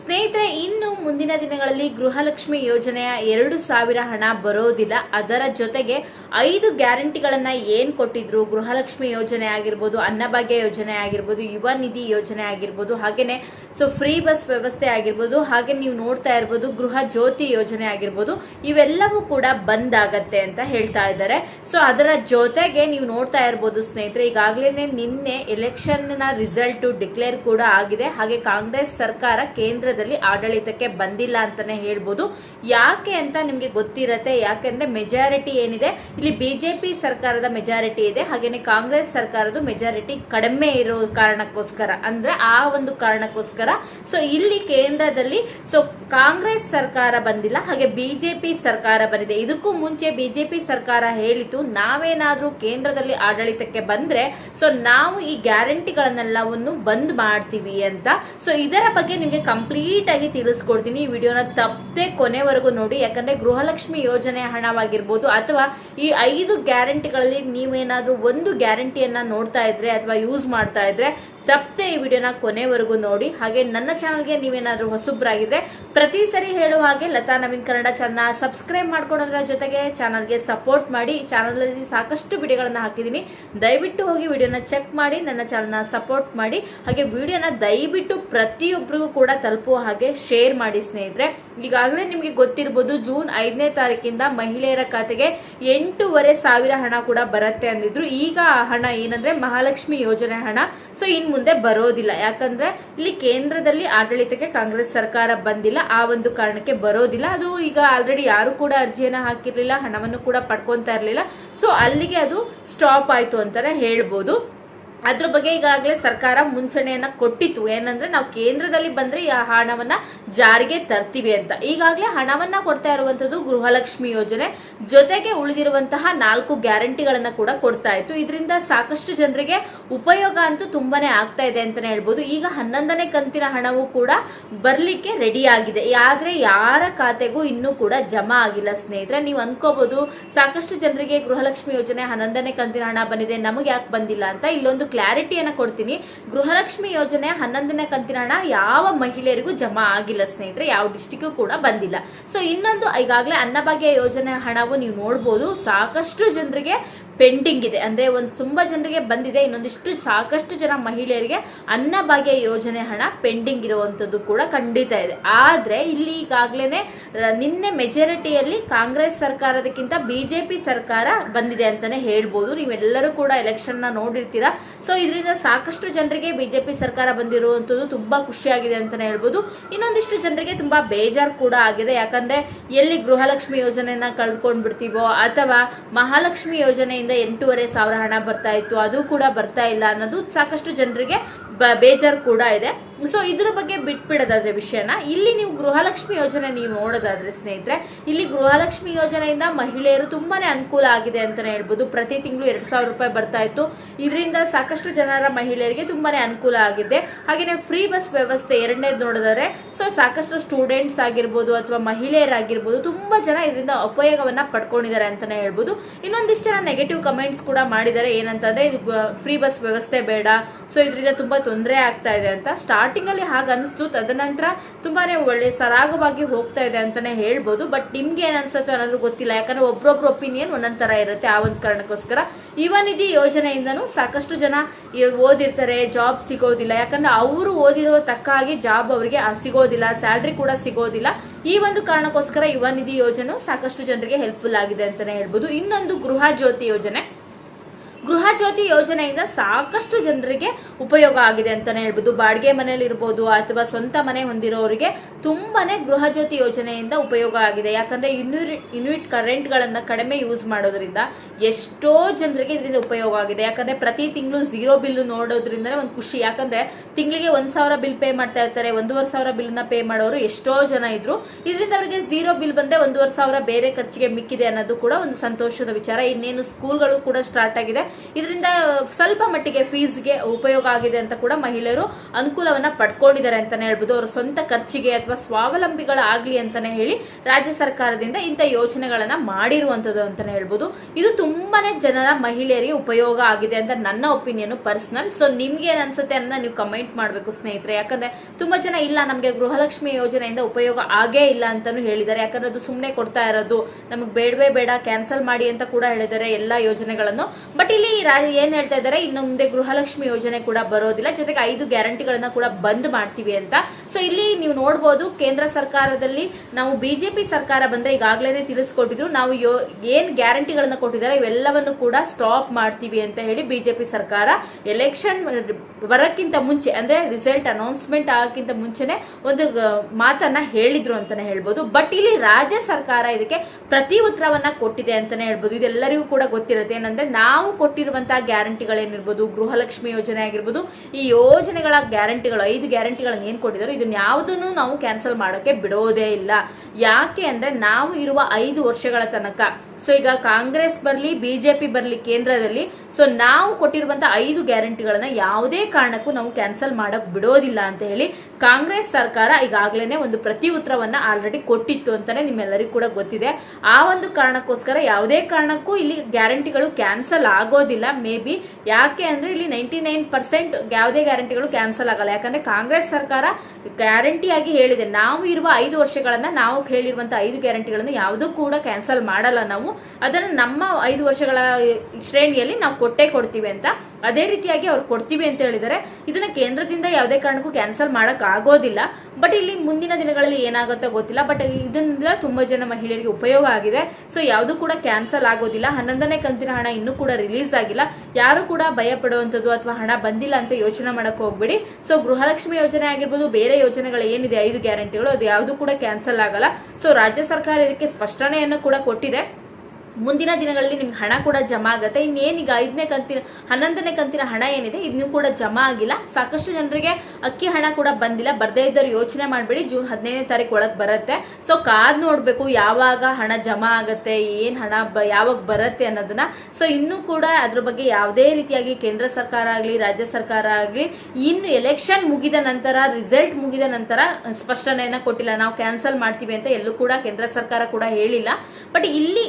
ಸ್ನೇಹಿತರೆ, ಇನ್ನು ಮುಂದಿನ ದಿನಗಳಲ್ಲಿ ಗೃಹಲಕ್ಷ್ಮಿ ಯೋಜನೆಯ ಎರಡು ಸಾವಿರ ಹಣ ಬರೋದಿಲ್ಲ. ಅದರ ಜೊತೆಗೆ ಐದು ಗ್ಯಾರಂಟಿಗಳನ್ನ ಏನ್ ಕೊಟ್ಟಿದ್ರು? ಗೃಹಲಕ್ಷ್ಮಿ ಯೋಜನೆ ಆಗಿರ್ಬೋದು, ಅನ್ನಭಾಗ್ಯ ಯೋಜನೆ ಆಗಿರ್ಬೋದು, ಯುವ ನಿಧಿ ಯೋಜನೆ ಆಗಿರ್ಬೋದು, ಹಾಗೇನೆ ಸೊ ಫ್ರೀ ಬಸ್ ವ್ಯವಸ್ಥೆ ಆಗಿರ್ಬೋದು ಹಾಗೆ ನೀವು ನೋಡ್ತಾ ಇರ್ಬೋದು, ಗೃಹ ಜ್ಯೋತಿ ಯೋಜನೆ ಆಗಿರ್ಬೋದು, ಇವೆಲ್ಲವೂ ಕೂಡ ಬಂದ್ ಆಗತ್ತೆ ಅಂತ ಹೇಳ್ತಾ ಇದ್ದಾರೆ. ಸೊ ಅದರ ಜೊತೆಗೆ ನೀವು ನೋಡ್ತಾ ಇರ್ಬೋದು ಸ್ನೇಹಿತರೆ ಈಗಾಗಲೇ ನಿನ್ನೆ ಎಲೆಕ್ಷನ್ನ ರಿಸಲ್ಟ್ ಡಿಕ್ಲೇರ್ ಕೂಡ ಆಗಿದೆ. ಹಾಗೆ ಕಾಂಗ್ರೆಸ್ ಸರ್ಕಾರ ಕೇಂದ್ರದಲ್ಲಿ ಆಡಳಿತಕ್ಕೆ ಬಂದಿಲ್ಲ ಅಂತಾನೆ ಹೇಳ್ಬೋದು. ಯಾಕೆ ಅಂತ ನಿಮ್ಗೆ ಗೊತ್ತಿರತ್ತೆ. ಯಾಕೆಂದ್ರೆ ಮೆಜಾರಿಟಿ ಏನಿದೆ? ಇಲ್ಲಿ ಬಿಜೆಪಿ ಸರ್ಕಾರದ ಮೆಜಾರಿಟಿ ಇದೆ. ಹಾಗೇನೆ ಕಾಂಗ್ರೆಸ್ ಸರ್ಕಾರದ ಮೆಜಾರಿಟಿ ಕಡಿಮೆ ಇರೋ ಕಾರಣಕ್ಕೋಸ್ಕರ. ಅಂದ್ರೆ ಆ ಒಂದು ಕಾರಣಕ್ಕೋಸ್ಕರ. ಸೊ ಇಲ್ಲಿ ಕೇಂದ್ರದಲ್ಲಿ ಸೊ ಕಾಂಗ್ರೆಸ್ ಸರ್ಕಾರ ಬಂದಿಲ್ಲ, ಹಾಗೆ ಬಿಜೆಪಿ ಸರ್ಕಾರ ಬಂದಿದೆ. ಇದಕ್ಕೂ ಮುಂಚೆ ಬಿಜೆಪಿ ಸರ್ಕಾರ ಹೇಳಿತು, ನಾವೇನಾದ್ರೂ ಕೇಂದ್ರದಲ್ಲಿ ಆಡಳಿತಕ್ಕೆ ಬಂದ್ರೆ ಸೊ ನಾವು ಈ ಗ್ಯಾರಂಟಿಗಳನ್ನೆಲ್ಲವನ್ನು ಬಂದ್ ಮಾಡ್ತೀವಿ ಅಂತ. ಸೊ ಇದರ ಬಗ್ಗೆ ನಿಮಗೆ ಕಂಪ್ಲೀಟ್ ಆಗಿ ತಿಳಿಸ್ಕೊಡ್ತೀನಿ ಈ ವಿಡಿಯೋನ ತಪ್ಪದೆ ಕೊನೆವರೆಗೂ ನೋಡಿ. ಯಾಕಂದ್ರೆ ಗೃಹಲಕ್ಷ್ಮಿ ಯೋಜನೆ ಹಣವಾಗಿರ್ಬೋದು ಅಥವಾ ಈ ಐದು ಗ್ಯಾರಂಟಿಗಳಲ್ಲಿ ನೀವೇನಾದ್ರೂ ಒಂದು ಗ್ಯಾರಂಟಿಯನ್ನ ನೋಡ್ತಾ ಇದ್ರೆ ಅಥವಾ ಯೂಸ್ ಮಾಡ್ತಾ ಇದ್ರೆ ತಪ್ಪದೆ ಈ ವಿಡಿಯೋನ ಕೊನೆವರೆಗೂ ನೋಡಿ. ಹಾಗೆ ನನ್ನ ಚಾನಲ್ಗೆ ನೀವೇನಾದ್ರೂ ಹೊಸಬ್ರಾಗಿದ್ರೆ ಪ್ರತಿ ಸರಿ ಹೇಳುವ ಹಾಗೆ ಲತಾ ನವೀನ್ ಕನ್ನಡ ಚಾನಲ್ ಸಬ್ಸ್ಕ್ರೈಬ್ ಮಾಡ್ಕೊಳೋದ್ರ ಜೊತೆಗೆ ಚಾನಲ್ಗೆ ಸಪೋರ್ಟ್ ಮಾಡಿ. ಚಾನಲ್ ಅಲ್ಲಿ ಸಾಕಷ್ಟು ವಿಡಿಯೋಗಳನ್ನ ಹಾಕಿದೀನಿ. ದಯವಿಟ್ಟು ಹೋಗಿ ವಿಡಿಯೋನ ಚೆಕ್ ಮಾಡಿ, ನನ್ನ ಚಾನಲ್ನ ಸಪೋರ್ಟ್ ಮಾಡಿ. ಹಾಗೆ ವಿಡಿಯೋನ ದಯವಿಟ್ಟು ಪ್ರತಿಯೊಬ್ಬರಿಗೂ ಕೂಡ ತಲುಪುವ ಹಾಗೆ ಶೇರ್ ಮಾಡಿ ಸ್ನೇಹಿತರೆ. ಈಗಾಗಲೇ ನಿಮಗೆ ಗೊತ್ತಿರ್ಬೋದು, ಜೂನ್ ಐದನೇ ತಾರೀಕಿಂದ ಮಹಿಳೆಯರ ಖಾತೆಗೆ ಎಂಟೂವರೆ ಸಾವಿರ ಹಣ ಕೂಡ ಬರುತ್ತೆ ಅಂದಿದ್ರು. ಈಗ ಆ ಹಣ ಏನಂದ್ರೆ ಮಹಾಲಕ್ಷ್ಮಿ ಯೋಜನೆ ಹಣ. ಸೊ ಇನ್ ಮುಂದೆ ಬರೋದಿಲ್ಲ. ಯಾಕಂದ್ರೆ ಇಲ್ಲಿ ಕೇಂದ್ರದಲ್ಲಿ ಆಡಳಿತಕ್ಕೆ ಕಾಂಗ್ರೆಸ್ ಸರ್ಕಾರ ಬಂದಿಲ್ಲ. ಆ ಒಂದು ಕಾರಣಕ್ಕೆ ಬರೋದಿಲ್ಲ. ಅದು ಈಗ ಆಲ್ರೆಡಿ ಯಾರು ಕೂಡ ಅರ್ಜಿಯನ್ನ ಹಾಕಿರ್ಲಿಲ್ಲ, ಹಣವನ್ನು ಕೂಡ ಪಡ್ಕೊಂತ ಇರಲಿಲ್ಲ. ಸೊ ಅಲ್ಲಿಗೆ ಅದು ಸ್ಟಾಪ್ ಆಯ್ತು ಅಂತಾನೆ ಹೇಳ್ಬೋದು. ಅದ್ರ ಬಗ್ಗೆ ಈಗಾಗಲೇ ಸರ್ಕಾರ ಮುಂಚೂಣಿಯನ್ನ ಕೊಟ್ಟಿತ್ತು. ಏನಂದ್ರೆ ನಾವು ಕೇಂದ್ರದಲ್ಲಿ ಬಂದ್ರೆ ಈ ಹಣವನ್ನ ಜಾರಿಗೆ ತರ್ತೀವಿ ಅಂತ. ಈಗಾಗಲೇ ಹಣವನ್ನ ಕೊಡ್ತಾ ಇರುವಂತದ್ದು ಗೃಹಲಕ್ಷ್ಮಿ ಯೋಜನೆ. ಜೊತೆಗೆ ಉಳಿದಿರುವಂತಹ ನಾಲ್ಕು ಗ್ಯಾರಂಟಿಗಳನ್ನ ಕೂಡ ಕೊಡ್ತಾ ಇತ್ತು. ಇದರಿಂದ ಸಾಕಷ್ಟು ಜನರಿಗೆ ಉಪಯೋಗ ಅಂತೂ ತುಂಬಾನೇ ಆಗ್ತಾ ಇದೆ ಅಂತಾನೆ ಹೇಳ್ಬೋದು. ಈಗ ಹನ್ನೊಂದನೇ ಕಂತಿನ ಹಣವು ಕೂಡ ಬರ್ಲಿಕ್ಕೆ ರೆಡಿ ಆಗಿದೆ ಆದ್ರೆ ಯಾರ ಖಾತೆಗೂ ಇನ್ನೂ ಕೂಡ ಜಮಾ ಆಗಿಲ್ಲ ಸ್ನೇಹಿತರೆ. ನೀವು ಅನ್ಕೋಬಹುದು ಸಾಕಷ್ಟು ಜನರಿಗೆ ಗೃಹಲಕ್ಷ್ಮಿ ಯೋಜನೆ ಹನ್ನೊಂದನೇ ಕಂತಿನ ಹಣ ಬಂದಿದೆ. ನಮಗೆ ಯಾಕೆ ಬಂದಿಲ್ಲ ಅಂತ ಇಲ್ಲೊಂದು ಕ್ಲಾರಿಟಿಯನ್ನ ಕೊಡ್ತೀನಿ. ಗೃಹಲಕ್ಷ್ಮಿ ಯೋಜನೆ ಹನ್ನೊಂದನೇ ಕಂತಿನ ಹಣ ಯಾವ ಮಹಿಳೆಯರಿಗೂ ಜಮಾ ಆಗಿಲ್ಲ ಸ್ನೇಹಿತರೆ, ಯಾವ ಡಿಸ್ಟಿಕ್ಗೂ ಕೂಡ ಬಂದಿಲ್ಲ. ಸೊ ಇನ್ನೊಂದು ಈಗಾಗಲೇ ಅನ್ನಭಾಗ್ಯ ಯೋಜನೆ ಹಣವು ನೀವು ನೋಡ್ಬೋದು, ಸಾಕಷ್ಟು ಜನರಿಗೆ ಪೆಂಡಿಂಗ್ ಇದೆ. ಅಂದ್ರೆ ಒಂದು ತುಂಬಾ ಜನರಿಗೆ ಬಂದಿದೆ, ಇನ್ನೊಂದಿಷ್ಟು ಸಾಕಷ್ಟು ಜನ ಮಹಿಳೆಯರಿಗೆ ಅನ್ನಭಾಗ್ಯ ಯೋಜನೆ ಹಣ ಪೆಂಡಿಂಗ್ ಇರುವಂತದ್ದು ಕೂಡ ಖಂಡಿತ ಇದೆ. ಆದ್ರೆ ಇಲ್ಲಿ ಈಗಾಗ್ಲೇನೆ ನಿನ್ನೆ ಮೆಜಾರಿಟಿಯಲ್ಲಿ ಕಾಂಗ್ರೆಸ್ ಸರ್ಕಾರದಕ್ಕಿಂತ ಬಿಜೆಪಿ ಸರ್ಕಾರ ಬಂದಿದೆ ಅಂತಾನೆ ಹೇಳ್ಬೋದು. ನೀವೆಲ್ಲರೂ ಕೂಡ ಎಲೆಕ್ಷನ್ನ ನೋಡಿರ್ತೀರಾ. ಸೊ ಇದರಿಂದ ಸಾಕಷ್ಟು ಜನರಿಗೆ ಬಿಜೆಪಿ ಸರ್ಕಾರ ಬಂದಿರುವಂತದ್ದು ತುಂಬಾ ಖುಷಿಯಾಗಿದೆ ಅಂತಾನೆ ಹೇಳ್ಬೋದು. ಇನ್ನೊಂದಿಷ್ಟು ಜನರಿಗೆ ತುಂಬಾ ಬೇಜಾರ್ ಕೂಡ ಆಗಿದೆ. ಯಾಕಂದ್ರೆ ಎಲ್ಲಿ ಗೃಹಲಕ್ಷ್ಮಿ ಯೋಜನೆಯನ್ನ ಕಳ್ಕೊಂಡ್ಬಿಡ್ತೀವೋ ಅಥವಾ ಮಹಾಲಕ್ಷ್ಮಿ ಯೋಜನೆಯಿಂದ ಎಂಟೂವರೆ ಸಾವಿರ ಹಣ ಬರ್ತಾ ಇತ್ತು, ಅದು ಕೂಡ ಬರ್ತಾ ಇಲ್ಲ ಅನ್ನೋದು ಸಾಕಷ್ಟು ಜನರಿಗೆ ಬೇಜಾರ್ ಕೂಡ ಇದೆ. ಸೊ ಇದ್ರ ಬಗ್ಗೆ ಬಿಟ್ಬಿಡೋದಾದ್ರೆ ವಿಷಯನ, ಇಲ್ಲಿ ನೀವು ಗೃಹಲಕ್ಷ್ಮಿ ಯೋಜನೆ ನೀವು ನೋಡೋದಾದ್ರೆ ಸ್ನೇಹಿತರೆ, ಇಲ್ಲಿ ಗೃಹಲಕ್ಷ್ಮಿ ಯೋಜನೆಯಿಂದ ಮಹಿಳೆಯರು ತುಂಬಾನೇ ಅನುಕೂಲ ಆಗಿದೆ ಅಂತಾನೆ ಹೇಳ್ಬೋದು. ಪ್ರತಿ ತಿಂಗಳು ಎರಡ್ ಸಾವಿರ ರೂಪಾಯಿ ಬರ್ತಾ ಇತ್ತು. ಇದರಿಂದ ಸಾಕಷ್ಟು ಜನರ ಮಹಿಳೆಯರಿಗೆ ತುಂಬಾನೇ ಅನುಕೂಲ ಆಗಿದೆ. ಹಾಗೆಯೇ ಫ್ರೀ ಬಸ್ ವ್ಯವಸ್ಥೆ ಎರಡನೇದು ನೋಡೋದಾದ್ರೆ ಸೊ ಸಾಕಷ್ಟು ಸ್ಟೂಡೆಂಟ್ಸ್ ಆಗಿರ್ಬೋದು ಅಥವಾ ಮಹಿಳೆಯರಾಗಿರ್ಬೋದು, ತುಂಬಾ ಜನ ಇದರಿಂದ ಉಪಯೋಗವನ್ನ ಪಡ್ಕೊಂಡಿದ್ದಾರೆ ಅಂತಾನೆ ಹೇಳ್ಬೋದು. ಇನ್ನೊಂದಿಷ್ಟು ಜನ ನೆಗೆಟಿವ್ ಕಮೆಂಟ್ಸ್ ಕೂಡ ಮಾಡಿದ್ದಾರೆ. ಏನಂತಂದ್ರೆ, ಇದು ಫ್ರೀ ಬಸ್ ವ್ಯವಸ್ಥೆ ಬೇಡ. ಸೊ ಇದರಿಂದ ತುಂಬಾ ತೊಂದರೆ ಆಗ್ತಾ ಇದೆ ಅಂತ ಸ್ಟಾರ್ಟಿಂಗ್ ಅಲ್ಲಿ ಹಾಗೆ ಅನಿಸ್ತು. ತದನಂತರ ತುಂಬಾನೇ ಒಳ್ಳೆ ಸರಾಗವಾಗಿ ಹೋಗ್ತಾ ಇದೆ ಅಂತಾನೆ ಹೇಳ್ಬೋದು. ಬಟ್ ನಿಮ್ಗೆ ಏನ್ ಅನ್ಸುತ್ತೆ ಅನ್ನೋದು ಗೊತ್ತಿಲ್ಲ. ಯಾಕಂದ್ರೆ ಒಬ್ರೊಬ್ರ ಒಪಿನಿಯನ್ ಒಂದೊಂದ್ ತರ ಇರುತ್ತೆ ಆ ಒಂದು ಕಾರಣಕ್ಕೋಸ್ಕರ. ಯುವ ನಿಧಿ ಯೋಜನೆಯಿಂದನೂ ಸಾಕಷ್ಟು ಜನ ಓದಿರ್ತಾರೆ ಜಾಬ್ ಸಿಗೋದಿಲ್ಲ. ಯಾಕಂದ್ರೆ ಅವರು ಓದಿರೋ ತಕ್ಕ ಹಾಗೆ ಜಾಬ್ ಅವರಿಗೆ ಸಿಗೋದಿಲ್ಲ ಸ್ಯಾಲ್ರಿ ಕೂಡ ಸಿಗೋದಿಲ್ಲ. ಈ ಒಂದು ಕಾರಣಕ್ಕೋಸ್ಕರ ಯುವ ನಿಧಿ ಯೋಜನೆ ಸಾಕಷ್ಟು ಜನರಿಗೆ ಹೆಲ್ಪ್ಫುಲ್ ಆಗಿದೆ ಅಂತಾನೆ ಹೇಳ್ಬೋದು. ಇನ್ನೊಂದು ಗೃಹ ಜ್ಯೋತಿ ಯೋಜನೆ. ಗೃಹ ಜ್ಯೋತಿ ಯೋಜನೆಯಿಂದ ಸಾಕಷ್ಟು ಜನರಿಗೆ ಉಪಯೋಗ ಆಗಿದೆ ಅಂತಾನೆ ಹೇಳ್ಬೋದು. ಬಾಡಿಗೆ ಮನೆಯಲ್ಲಿ ಇರ್ಬೋದು ಅಥವಾ ಸ್ವಂತ ಮನೆ ಹೊಂದಿರೋರಿಗೆ ತುಂಬಾನೇ ಗೃಹ ಜ್ಯೋತಿ ಯೋಜನೆಯಿಂದ ಉಪಯೋಗ ಆಗಿದೆ. ಯಾಕಂದ್ರೆ ಯೂನಿಟ್ ಯೂನಿಟ್ ಕರೆಂಟ್ ಗಳನ್ನ ಕಡಿಮೆ ಯೂಸ್ ಮಾಡೋದ್ರಿಂದ ಎಷ್ಟೋ ಜನರಿಗೆ ಇದರಿಂದ ಉಪಯೋಗ ಆಗಿದೆ. ಯಾಕಂದ್ರೆ ಪ್ರತಿ ತಿಂಗಳು ಝೀರೋ ಬಿಲ್ ನೋಡೋದ್ರಿಂದ ಒಂದು ಖುಷಿ. ಯಾಕಂದ್ರೆ ತಿಂಗಳಿಗೆ ಒಂದ್ ಸಾವಿರ ಬಿಲ್ ಪೇ ಮಾಡ್ತಾ ಇರ್ತಾರೆ, ಒಂದೂವರೆ ಸಾವಿರ ಬಿಲ್ನ ಪೇ ಮಾಡೋರು ಎಷ್ಟೋ ಜನ ಇದ್ರು. ಇದರಿಂದ ಅವರಿಗೆ ಝೀರೋ ಬಿಲ್ ಬಂದ್ರೆ ಒಂದೂವರೆ ಸಾವಿರ ಬೇರೆ ಖರ್ಚಿಗೆ ಮಿಕ್ಕಿದೆ ಅನ್ನೋದು ಕೂಡ ಒಂದು ಸಂತೋಷದ ವಿಚಾರ. ಇನ್ನೇನು ಸ್ಕೂಲ್ಗಳು ಕೂಡ ಸ್ಟಾರ್ಟ್ ಆಗಿದೆ. ಇದರಿಂದ ಸ್ವಲ್ಪ ಮಟ್ಟಿಗೆ ಫೀಸ್ಗೆ ಉಪಯೋಗ ಆಗಿದೆ ಅಂತ ಕೂಡ ಮಹಿಳೆಯರು ಅನುಕೂಲವನ್ನ ಪಡ್ಕೊಂಡಿದ್ದಾರೆ ಅಂತಾನೆ ಹೇಳ್ಬೋದು. ಅವರ ಸ್ವಂತ ಖರ್ಚಿಗೆ ಅಥವಾ ಸ್ವಾವಲಂಬಿಗಳಾಗ್ಲಿ ಅಂತಾನೆ ಹೇಳಿ ರಾಜ್ಯ ಸರ್ಕಾರದಿಂದ ಇಂಥ ಯೋಜನೆಗಳನ್ನ ಮಾಡಿರುವಂತದ್ದು ಅಂತಾನೆ ಹೇಳ್ಬೋದು. ಇದು ತುಂಬಾನೇ ಜನರ ಮಹಿಳೆಯರಿಗೆ ಉಪಯೋಗ ಆಗಿದೆ ಅಂತ ನನ್ನ ಒಪಿನಿಯನ್ ಪರ್ಸನಲ್ ಸೊ ನಿಮ್ಗೆ ಏನ್ ಅನ್ಸುತ್ತೆ ಅನ್ನ ನೀವು ಕಮೆಂಟ್ ಮಾಡಬೇಕು ಸ್ನೇಹಿತರೆ. ಯಾಕಂದ್ರೆ ತುಂಬಾ ಜನ ಇಲ್ಲ, ನಮಗೆ ಗೃಹಲಕ್ಷ್ಮಿ ಯೋಜನೆಯಿಂದ ಉಪಯೋಗ ಆಗೇ ಇಲ್ಲ ಅಂತಾನು ಹೇಳಿದ್ದಾರೆ. ಯಾಕಂದ್ರೆ ಅದು ಸುಮ್ಮನೆ ಕೊಡ್ತಾ ಇರೋದು. ನಮಗೆ ಬೇಡವೇ ಬೇಡ ಕ್ಯಾನ್ಸಲ್ ಮಾಡಿ ಅಂತ ಕೂಡ ಹೇಳಿದ್ದಾರೆ ಎಲ್ಲಾ ಯೋಜನೆಗಳನ್ನು. ಬಟ್ ರಾ- ಏನ್ ಹೇಳ್ತಾ ಇದ್ದಾರೆ ಇನ್ನು ಮುಂದೆ ಗೃಹಲಕ್ಷ್ಮಿ ಯೋಜನೆ ಕೂಡ ಬರೋದಿಲ್ಲ. ಜೊತೆಗೆ ಐದು ಗ್ಯಾರಂಟಿಗಳನ್ನ ಕೂಡ ಬಂದ್ ಮಾಡ್ತೀವಿ ಅಂತ ಸೊ ಇಲ್ಲಿ ನೀವು ನೋಡಬಹುದು ಕೇಂದ್ರ ಸರ್ಕಾರದಲ್ಲಿ ನಾವು ಬಿಜೆಪಿ ಸರ್ಕಾರ ಬಂದ್ರೆ ಈಗಾಗಲೇ ತಿಳಿಸ್ಕೊಟ್ಟಿದ್ರು. ನಾವು ಏನ್ ಗ್ಯಾರಂಟಿಗಳನ್ನ ಕೊಟ್ಟಿದ್ದಾರೆ ಇವೆಲ್ಲವನ್ನು ಕೂಡ ಸ್ಟಾಪ್ ಮಾಡ್ತೀವಿ ಅಂತ ಹೇಳಿ ಬಿಜೆಪಿ ಸರ್ಕಾರ ಎಲೆಕ್ಷನ್ ಬರಕ್ಕಿಂತ ಮುಂಚೆ, ಅಂದ್ರೆ ರಿಸಲ್ಟ್ ಅನೌನ್ಸ್ಮೆಂಟ್ ಆಗಕ್ಕಿಂತ ಮುಂಚೆನೆ ಒಂದು ಮಾತನ್ನ ಹೇಳಿದ್ರು ಅಂತಾನೆ ಹೇಳ್ಬೋದು. ಬಟ್ ಇಲ್ಲಿ ರಾಜ್ಯ ಸರ್ಕಾರ ಇದಕ್ಕೆ ಪ್ರತಿ ಉತ್ತರವನ್ನ ಕೊಟ್ಟಿದೆ ಅಂತಾನೆ ಹೇಳ್ಬೋದು. ಇದೆಲ್ಲರಿಗೂ ಕೂಡ ಗೊತ್ತಿರುತ್ತೆ. ಏನಂದ್ರೆ ನಾವು ಕೊಟ್ಟಿರುವಂತಹ ಗ್ಯಾರಂಟಿಗಳೇನಿರ್ಬೋದು, ಗೃಹಲಕ್ಷ್ಮಿ ಯೋಜನೆ ಆಗಿರ್ಬೋದು, ಈ ಯೋಜನೆಗಳ ಗ್ಯಾರಂಟಿಗಳು, ಐದು ಗ್ಯಾರಂಟಿಗಳನ್ನ ಏನ್ ಕೊಟ್ಟಿದ್ದಾರೆ ಇದನ್ನ ಯಾವುದನ್ನು ನಾವು ಕ್ಯಾನ್ಸಲ್ ಮಾಡೋಕೆ ಬಿಡೋದೇ ಇಲ್ಲ. ಯಾಕೆ ಅಂದ್ರೆ ನಾವು ಇರುವ ಐದು ವರ್ಷಗಳ ತನಕ ಸೊ ಈಗ ಕಾಂಗ್ರೆಸ್ ಬರಲಿ ಬಿಜೆಪಿ ಬರಲಿ ಕೇಂದ್ರದಲ್ಲಿ ಸೊ ನಾವು ಕೊಟ್ಟಿರುವಂತಹ ಐದು ಗ್ಯಾರಂಟಿಗಳನ್ನ ಯಾವುದೇ ಕಾರಣಕ್ಕೂ ನಾವು ಕ್ಯಾನ್ಸಲ್ ಮಾಡಕ್ ಬಿಡೋದಿಲ್ಲ ಅಂತ ಹೇಳಿ ಕಾಂಗ್ರೆಸ್ ಸರ್ಕಾರ ಈಗಾಗಲೇ ಒಂದು ಪ್ರತಿ ಉತ್ತರವನ್ನ ಆಲ್ರೆಡಿ ಕೊಟ್ಟಿತ್ತು ಅಂತಾನೆ ನಿಮ್ಮೆಲ್ಲರಿಗೂ ಕೂಡ ಗೊತ್ತಿದೆ. ಆ ಒಂದು ಕಾರಣಕ್ಕೋಸ್ಕರ ಯಾವುದೇ ಕಾರಣಕ್ಕೂ ಇಲ್ಲಿ ಗ್ಯಾರಂಟಿಗಳು ಕ್ಯಾನ್ಸಲ್ ಆಗೋದಿಲ್ಲ. ಮೇ ಬಿ ಯಾಕೆ ಅಂದ್ರೆ ಇಲ್ಲಿ ನೈಂಟಿ ನೈನ್ ಪರ್ಸೆಂಟ್ ಯಾವುದೇ ಗ್ಯಾರಂಟಿಗಳು ಕ್ಯಾನ್ಸಲ್ ಆಗಲ್ಲ. ಯಾಕಂದ್ರೆ ಕಾಂಗ್ರೆಸ್ ಸರ್ಕಾರ ಗ್ಯಾರಂಟಿಯಾಗಿ ಹೇಳಿದೆ. ನಾವು ಇರುವ ಐದು ವರ್ಷಗಳನ್ನ ನಾವು ಹೇಳಿರುವಂತಹ ಐದು ಗ್ಯಾರಂಟಿಗಳನ್ನು ಯಾವುದೂ ಕೂಡ ಕ್ಯಾನ್ಸಲ್ ಮಾಡಲ್ಲ ನಾವು. ಅದನ್ನು ನಮ್ಮ ಐದು ವರ್ಷಗಳ ಶ್ರೇಣಿಯಲ್ಲಿ ನಾವು ಕೊಟ್ಟೇ ಕೊಡ್ತೀವಿ ಅಂತ ಅದೇ ರೀತಿಯಾಗಿ ಅವ್ರು ಕೊಡ್ತೀವಿ ಅಂತ ಹೇಳಿದರೆ ಇದನ್ನ ಕೇಂದ್ರದಿಂದ ಯಾವುದೇ ಕಾರಣಕ್ಕೂ ಕ್ಯಾನ್ಸಲ್ ಮಾಡಕ್ ಆಗೋದಿಲ್ಲ ಬಟ್ ಇಲ್ಲಿ ಮುಂದಿನ ದಿನಗಳಲ್ಲಿ ಏನಾಗುತ್ತೋ ಗೊತ್ತಿಲ್ಲ. ಬಟ್ ಇದರಿಂದ ತುಂಬಾ ಜನ ಮಹಿಳೆಯರಿಗೆ ಉಪಯೋಗ ಆಗಿದೆ. ಸೊ ಯಾವುದು ಕೂಡ ಕ್ಯಾನ್ಸಲ್ ಆಗೋದಿಲ್ಲ. ಹನ್ನೊಂದನೇ ಕಂತಿನ ಹಣ ಇನ್ನೂ ಕೂಡ ರಿಲೀಸ್ ಆಗಿಲ್ಲ. ಯಾರು ಕೂಡ ಭಯ ಪಡುವಂತದ್ದು ಅಥವಾ ಹಣ ಬಂದಿಲ್ಲ ಅಂತ ಯೋಚನೆ ಮಾಡಕ್ ಹೋಗ್ಬೇಡಿ. ಸೊ ಗೃಹಲಕ್ಷ್ಮಿ ಯೋಜನೆ ಆಗಿರ್ಬೋದು, ಬೇರೆ ಯೋಜನೆಗಳು ಏನಿದೆ, ಐದು ಗ್ಯಾರಂಟಿಗಳು ಅದು ಯಾವುದು ಕೂಡ ಕ್ಯಾನ್ಸಲ್ ಆಗಲ್ಲ. ಸೊ ರಾಜ್ಯ ಸರ್ಕಾರ ಇದಕ್ಕೆ ಸ್ಪಷ್ಟನೆಯನ್ನು ಕೂಡ ಕೊಟ್ಟಿದೆ. ಮುಂದಿನ ದಿನಗಳಲ್ಲಿ ನಿಮ್ಗೆ ಹಣ ಕೂಡ ಜಮಾ ಆಗುತ್ತೆ. ಇನ್ನೇನೀಗ ಐದನೇ ಕಂತಿನ, ಹನ್ನೊಂದನೇ ಕಂತಿನ ಹಣ ಏನಿದೆ ಇದನ್ನು ಕೂಡ ಜಮಾ ಆಗಿಲ್ಲ. ಸಾಕಷ್ಟು ಜನರಿಗೆ ಅಕ್ಕಿ ಹಣ ಕೂಡ ಬಂದಿಲ್ಲ. ಬರ್ದೇ ಇದ್ದವ್ರು ಯೋಚನೆ ಮಾಡಬೇಡಿ, ಜೂನ್ ಹದಿನೈದನೇ ತಾರೀಕು ಒಳಗೆ ಬರುತ್ತೆ. ಸೊ ಕಾದ್ ನೋಡಬೇಕು, ಯಾವಾಗ ಹಣ ಜಮಾ ಆಗತ್ತೆ, ಏನು ಹಣ ಯಾವಾಗ ಬರುತ್ತೆ ಅನ್ನೋದನ್ನ. ಸೊ ಇನ್ನೂ ಕೂಡ ಅದ್ರ ಬಗ್ಗೆ ಯಾವುದೇ ರೀತಿಯಾಗಿ ಕೇಂದ್ರ ಸರ್ಕಾರ ಆಗಲಿ, ರಾಜ್ಯ ಸರ್ಕಾರ ಆಗಲಿ, ಇನ್ನು ಎಲೆಕ್ಷನ್ ಮುಗಿದ ನಂತರ ರಿಸಲ್ಟ್ ಮುಗಿದ ನಂತರ ಸ್ಪಷ್ಟನೆಯನ್ನ ಕೊಟ್ಟಿಲ್ಲ. ನಾವು ಕ್ಯಾನ್ಸಲ್ ಮಾಡ್ತೀವಿ ಅಂತ ಎಲ್ಲೂ ಕೂಡ ಕೇಂದ್ರ ಸರ್ಕಾರ ಕೂಡ ಹೇಳಿಲ್ಲ. ಬಟ್ ಇಲ್ಲಿ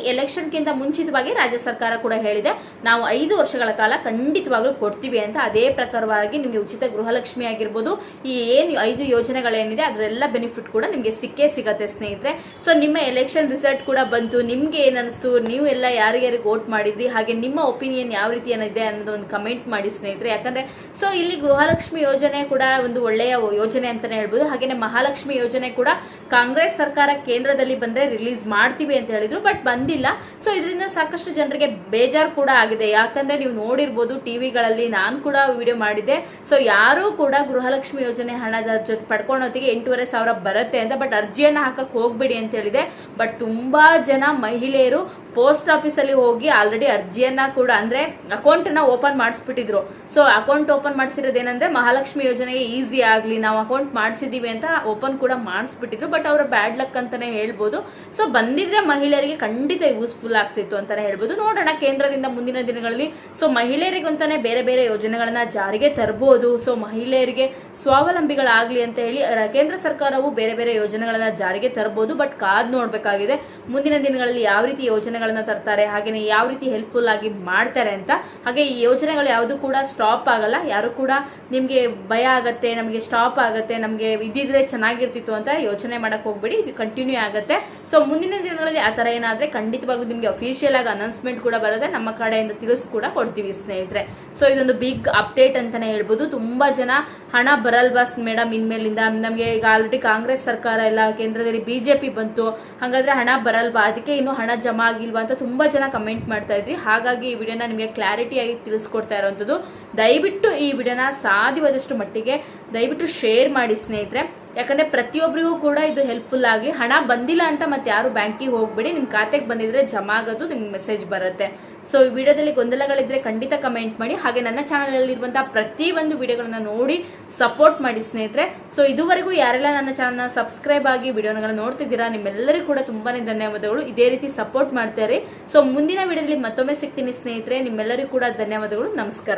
ಎಲೆಕ್ಷನ್ಗಿಂತ ಮುಂಚಿತವಾಗಿ ರಾಜ್ಯ ಸರ್ಕಾರ ಕೂಡ ಹೇಳಿದೆ, ನಾವು ಐದು ವರ್ಷಗಳ ಕಾಲ ಖಂಡಿತವಾಗ್ಲೂ ಕೊಡ್ತೀವಿ ಅಂತ. ಅದೇ ಪ್ರಕಾರವಾಗಿ ನಿಮಗೆ ಉಚಿತ ಗೃಹಲಕ್ಷ್ಮಿ ಆಗಿರ್ಬೋದು, ಈ ಏನು ಐದು ಯೋಜನೆಗಳೇನಿದೆ ಅದರೆಲ್ಲ ಬೆನಿಫಿಟ್ ಕೂಡ ನಿಮಗೆ ಸಿಕ್ಕೇ ಸಿಗತ್ತೆ ಸ್ನೇಹಿತರೆ. ಸೊ ನಿಮ್ಮ ಎಲೆಕ್ಷನ್ ರಿಸಲ್ಟ್ ಕೂಡ ಬಂತು, ನಿಮ್ಗೆ ಏನಿಸ್ತು ನೀವು ಎಲ್ಲ ಯಾರಿಗಾರಿಗೆ ವೋಟ್ ಮಾಡಿದ್ರಿ, ಹಾಗೆ ನಿಮ್ಮ ಒಪಿನಿಯನ್ ಯಾವ ರೀತಿ ಏನಿದೆ ಅನ್ನೋದು ಒಂದು ಕಮೆಂಟ್ ಮಾಡಿ ಸ್ನೇಹಿತರೆ. ಯಾಕಂದ್ರೆ ಸೊ ಇಲ್ಲಿ ಗೃಹಲಕ್ಷ್ಮಿ ಯೋಜನೆ ಕೂಡ ಒಂದು ಒಳ್ಳೆಯ ಯೋಜನೆ ಅಂತಾನೆ ಹೇಳ್ಬೋದು. ಹಾಗೆ ಮಹಾಲಕ್ಷ್ಮಿ ಯೋಜನೆ ಕೂಡ ಕಾಂಗ್ರೆಸ್ ಸರ್ಕಾರ ಕೇಂದ್ರದಲ್ಲಿ ಬಂದ್ರೆ ರಿಲೀಸ್ ಮಾಡ್ತೀವಿ ಅಂತ ಹೇಳಿದ್ರು ಬಟ್ ಬಂದಿಲ್ಲ. ಸೊ ಇದರಿಂದ ಸಾಕಷ್ಟು ಜನರಿಗೆ ಬೇಜಾರು ಕೂಡ ಆಗಿದೆ. ಯಾಕಂದ್ರೆ ನೀವು ನೋಡಿರ್ಬೋದು ಟಿವಿಗಳಲ್ಲಿ ನಾನು ಕೂಡ ವಿಡಿಯೋ ಮಾಡಿದ್ದೆ. ಸೊ ಯಾರು ಕೂಡ ಗೃಹಲಕ್ಷ್ಮಿ ಯೋಜನೆ ಹಣದ ಜೊತೆ ಪಡ್ಕೊಂಡೋತಿಗೆ ಎಂಟೂವರೆ ಸಾವಿರ ಬರುತ್ತೆ ಅಂತ ಬಟ್ ಅರ್ಜಿಯನ್ನ ಹಾಕಕ್ಕೆ ಹೋಗ್ಬೇಡಿ ಅಂತ ಹೇಳಿದೆ. ಬಟ್ ತುಂಬಾ ಜನ ಮಹಿಳೆಯರು ಪೋಸ್ಟ್ ಆಫೀಸ್ ಅಲ್ಲಿ ಹೋಗಿ ಆಲ್ರೆಡಿ ಅರ್ಜಿಯನ್ನ ಕೂಡ, ಅಂದ್ರೆ ಅಕೌಂಟ್ನ ಓಪನ್ ಮಾಡಿಸ್ಬಿಟ್ಟಿದ್ರು. ಸೊ ಅಕೌಂಟ್ ಓಪನ್ ಮಾಡಿಸಿರೋದೇನಂದ್ರೆ ಮಹಾಲಕ್ಷ್ಮಿ ಯೋಜನೆಗೆ ಈಸಿ ಆಗ್ಲಿ, ನಾವು ಅಕೌಂಟ್ ಮಾಡಿಸಿದೀವಿ ಅಂತ ಓಪನ್ ಕೂಡ ಮಾಡಿಸ್ಬಿಟ್ಟಿದ್ರು. ಬಟ್ ಅವರ ಬ್ಯಾಡ್ ಲಕ್ ಅಂತಾನೆ ಹೇಳ್ಬೋದು. ಸೊ ಬಂದಿದ್ರೆ ಮಹಿಳೆಯರಿಗೆ ಖಂಡಿತ ಯೂಸ್ಫುಲ್ ಆಗ್ತಿತ್ತು ಅಂತಾನೆ ಹೇಳ್ಬೋದು. ನೋಡೋಣ ಕೇಂದ್ರದಿಂದ ಮುಂದಿನ ದಿನಗಳಲ್ಲಿ. ಸೊ ಮಹಿಳೆಯರಿಗಂತಾನೆ ಬೇರೆ ಬೇರೆ ಯೋಜನೆಗಳನ್ನ ಜಾರಿಗೆ ತರಬಹುದು ಸೊ ಮಹಿಳೆಯರಿಗೆ ಸ್ವಾವಲಂಬಿಗಳಾಗ್ಲಿ ಅಂತ ಹೇಳಿ ಕೇಂದ್ರ ಸರ್ಕಾರವು ಬೇರೆ ಬೇರೆ ಯೋಜನೆಗಳನ್ನ ಜಾರಿಗೆ ತರಬಹುದು ಬಟ್ ಕಾದ್ ನೋಡ್ಬೇಕಾಗಿದೆ, ಮುಂದಿನ ದಿನಗಳಲ್ಲಿ ಯಾವ ರೀತಿ ಯೋಜನೆಗಳನ್ನ ತರ್ತಾರೆ, ಹಾಗೇನೆ ಯಾವ ರೀತಿ ಹೆಲ್ಪ್ಫುಲ್ ಆಗಿ ಮಾಡ್ತಾರೆ ಅಂತ. ಹಾಗೆ ಈ ಯೋಜನೆಗಳು ಯಾವುದು ಕೂಡ ಸ್ಟಾಪ್ ಆಗಲ್ಲ. ಯಾರು ಕೂಡ ನಿಮ್ಗೆ ಭಯ ಆಗತ್ತೆ, ನಮಗೆ ಸ್ಟಾಪ್ ಆಗತ್ತೆ, ನಮ್ಗೆ ಇದ್ದಿದ್ರೆ ಚೆನ್ನಾಗಿರ್ತಿತ್ತು ಅಂತ ಯೋಚನೆ ಮಾಡಕ್ ಹೋಗ್ಬೇಡಿ. ಇದು ಕಂಟಿನ್ಯೂ ಆಗತ್ತೆ. ಸೊ ಮುಂದಿನ ದಿನಗಳಲ್ಲಿ ಆತರ ತರ ಏನಾದ್ರೆ ಖಂಡಿತವಾಗ್ಲೂ ನಿಮ್ಗೆ ಅಫಿಷಿಯಲ್ ಆಗಿ ಅನೌನ್ಸ್ಮೆಂಟ್ ಕೂಡ ಬರುತ್ತೆ ನಮ್ಮ ಕಡೆಯಿಂದ ತಿಳಿಸ್ ಕೂಡ ಕೊಡ್ತೀವಿ ಸ್ನೇಹಿತರೆ. ಸೊ ಇದೊಂದು ಬಿಗ್ ಅಪ್ಡೇಟ್ ಅಂತಾನೆ ಹೇಳ್ಬೋದು. ತುಂಬಾ ಜನ ಹಣ ಬರಲ್ವಾ ಮೇಡಮ್ ಇನ್ಮೇಲಿಂದ. ನಮಗೆ ಈಗ ಆಲ್ರೆಡಿ ಕಾಂಗ್ರೆಸ್ ಸರ್ಕಾರ ಎಲ್ಲ ಕೇಂದ್ರದಲ್ಲಿ ಬಿಜೆಪಿ ಬಂತು. ಹಾಗಾದ್ರೆ ಹಣ ಬರಲ್ವಾ ಅದಕ್ಕೆ ಇನ್ನು ಹಣ ಜಮಾ ಆಗಿಲ್ವಾ ಅಂತ ತುಂಬಾ ಜನ ಕಮೆಂಟ್ ಮಾಡ್ತಾ ಇದ್ರಿ. ಹಾಗಾಗಿ ಈ ವಿಡಿಯೋನ ನಿಮಗೆ ಕ್ಲಾರಿಟಿಯಾಗಿ ತಿಳಿಸ್ಕೊಡ್ತಾ ಇರುವಂತದ್ದು ದಯವಿಟ್ಟು ಈ ವಿಡಿಯೋನ ಸಾಧ್ಯವಾದಷ್ಟು ಮಟ್ಟಿಗೆ ದಯವಿಟ್ಟು ಶೇರ್ ಮಾಡಿ ಸ್ನೇಹಿತರೆ. ಯಾಕಂದ್ರೆ ಪ್ರತಿಯೊಬ್ಬರಿಗೂ ಕೂಡ ಇದು ಹೆಲ್ಪ್ಫುಲ್ ಆಗಿ ಹಣ ಬಂದಿಲ್ಲ ಅಂತ ಮತ್ತೆ ಯಾರು ಬ್ಯಾಂಕಿಗೆ ಹೋಗ್ಬೇಡಿ, ನಿಮ್ ಖಾತೆಗೆ ಬಂದಿದ್ರೆ ಜಮಾ ಆಗೋದು ನಿಮ್ಗೆ ಮೆಸೇಜ್ ಬರುತ್ತೆ. ಸೊ ಈ ವಿಡಿಯೋದಲ್ಲಿ ಗೊಂದಲಗಳಿದ್ರೆ ಖಂಡಿತ ಕಮೆಂಟ್ ಮಾಡಿ, ಹಾಗೆ ನನ್ನ ಚಾನಲ್ ಅಲ್ಲಿರುವಂತಹ ಪ್ರತಿ ಒಂದು ವಿಡಿಯೋಗಳನ್ನ ನೋಡಿ ಸಪೋರ್ಟ್ ಮಾಡಿ ಸ್ನೇಹಿತರೆ. ಸೊ ಇದುವರೆಗೂ ಯಾರೆಲ್ಲ ನನ್ನ ಚಾನಲ್ ಸಬ್ಸ್ಕ್ರೈಬ್ ಆಗಿ ವಿಡಿಯೋಗಳನ್ನ ನೋಡ್ತಿದ್ದೀರಾ, ನಿಮ್ಮೆಲ್ಲರಿಗೂ ಕೂಡ ತುಂಬಾನೇ ಧನ್ಯವಾದಗಳು. ಇದೇ ರೀತಿ ಸಪೋರ್ಟ್ ಮಾಡ್ತಾರೆ ಸೊ ಮುಂದಿನ ವಿಡಿಯೋದಲ್ಲಿ ಮತ್ತೊಮ್ಮೆ ಸಿಗ್ತೀನಿ ಸ್ನೇಹಿತರೆ. ನಿಮ್ಮೆಲ್ಲರಿಗೂ ಕೂಡ ಧನ್ಯವಾದಗಳು. ನಮಸ್ಕಾರ.